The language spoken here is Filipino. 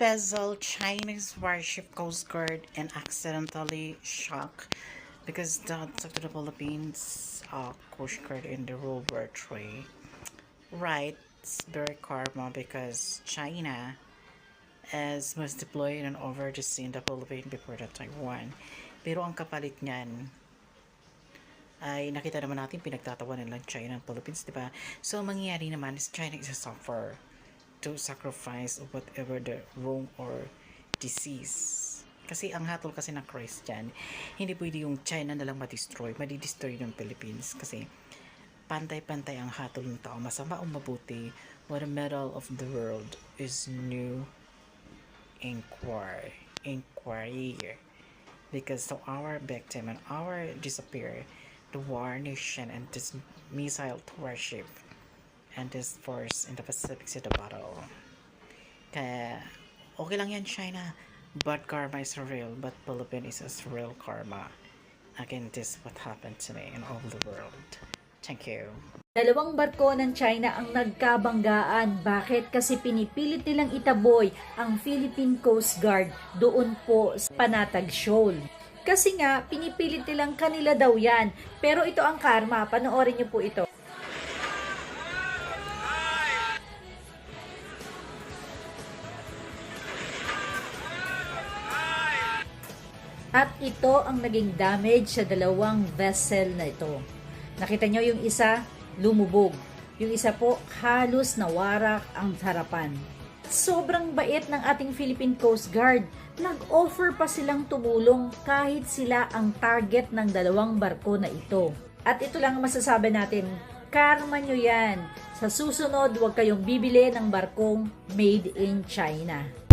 embezzle Chinese warship Coast Guard and accidentally shock because took to the Philippines uh, Coast Guard in the World War III. Right, it's very karma because China as was deployed and over the in the Philippines before the Taiwan. Pero ang kapalit niyan, ay nakita naman natin pinagtatawanan lang China and Philippines, di ba? So, ang mangyayari naman is China is a suffer to sacrifice of whatever the wrong or disease. Kasi ang hatol kasi ng Christ dyan, hindi pwede yung China na lang ma-destroy, madi-destroy ng Philippines. Kasi pantay-pantay ang hatol ng tao, masama o mabuti, what the medal of the world is new inquiry. Inquiry because of our victim and our disappear, the war nation and this missile warship and this force in the Pacific Sea the battle. Kaya, okay lang yan, China. But karma is real, but Philippines is real karma. Again, this what happened to me in all the world. Thank you. Dalawang barko ng China ang nagkabanggaan. Bakit? Kasi pinipilit nilang itaboy ang Philippine Coast Guard doon po sa Panatag Shoal. Kasi nga, pinipilit nilang kanila daw yan. Pero ito ang karma. Panoorin niyo po ito. At ito ang naging damage sa dalawang vessel na ito. Nakita nyo yung isa, lumubog. Yung isa po, halos nawarak ang harapan. Sobrang bait ng ating Philippine Coast Guard. Nag-offer pa silang tumulong kahit sila ang target ng dalawang barko na ito. At ito lang ang masasabi natin, karma nyo yan. Sa susunod, huwag kayong bibili ng barkong made in China.